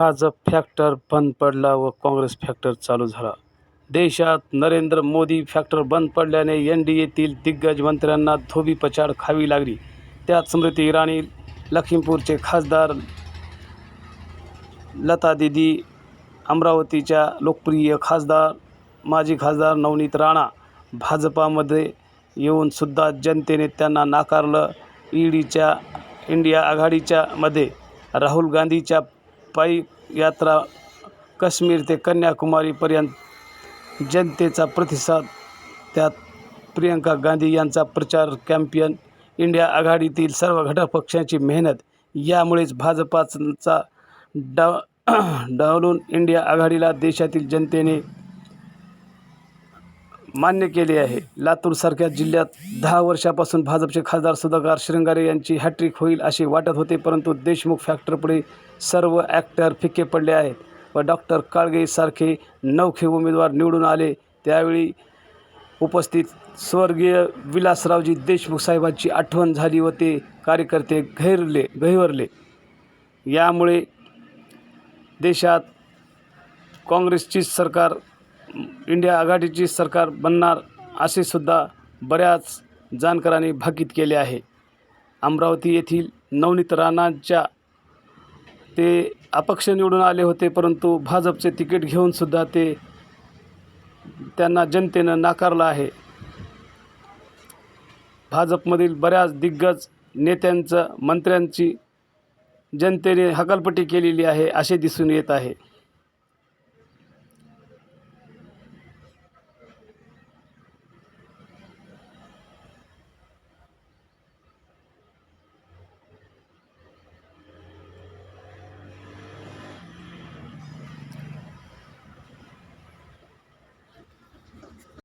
Bhajap factor बंद पडला व काँग्रेस फॅक्टर चालू झाला. देशात नरेंद्र मोदी फॅक्टर बंद पडल्याने एन डी एतील दिग्गज मंत्र्यांना धोबी पछाड खावी लागली. त्यात स्मृती इराणी लखीमपूरचे खासदार लता दिदी अमरावतीच्या लोकप्रिय खासदार माजी खासदार नवनीत राणा भाजपामध्ये येऊनसुद्धा जनतेने त्यांना नाकारलं. ईडीच्या इंडिया आघाडीच्या मध्ये राहुल गांधीच्या पायी यात्रा काश्मीर ते कन्याकुमारीपर्यंत जनतेचा प्रतिसाद त्यात प्रियंका गांधी यांचा प्रचार कॅम्पियन इंडिया आघाडीतील सर्व घटक पक्षांची मेहनत यामुळेच भाजपाचा डा डावलून इंडिया आघाडीला देशातील जनतेने मान्य केले आहे. लातूरसारख्या जिल्ह्यात दहा वर्षापासून भाजपचे खासदार सुधाकर श्रृंगारे यांची हॅट्रिक होईल असे वाटत होते परंतु देशमुख फॅक्टरपुढे सर्व ॲक्टर फिक्के पडले आहेत व डॉक्टर काळगेसारखे नवखे उमेदवार निवडून आले. त्यावेळी उपस्थित स्वर्गीय विलासरावजी देशमुख साहेबांची आठवण झाली व ते कार्यकर्ते गैरले गहिवरले यामुळे देशात काँग्रेसचीच सरकार इंडिया आघाडीची सरकार बनणार असे सुद्धा बऱ्याच जाणकारांनी भाकीत केले आहे. अमरावती येथील नवनीत राणांच्या ते अपक्ष निवडून आले होते परंतु भाजपचे तिकीट घेऊनसुद्धा ते त्यांना जनतेनं नाकारलं आहे. भाजपमधील बऱ्याच दिग्गज नेत्यांचं मंत्र्यांची जनतेने हकालपट्टी केलेली आहे असे दिसून येत आहे.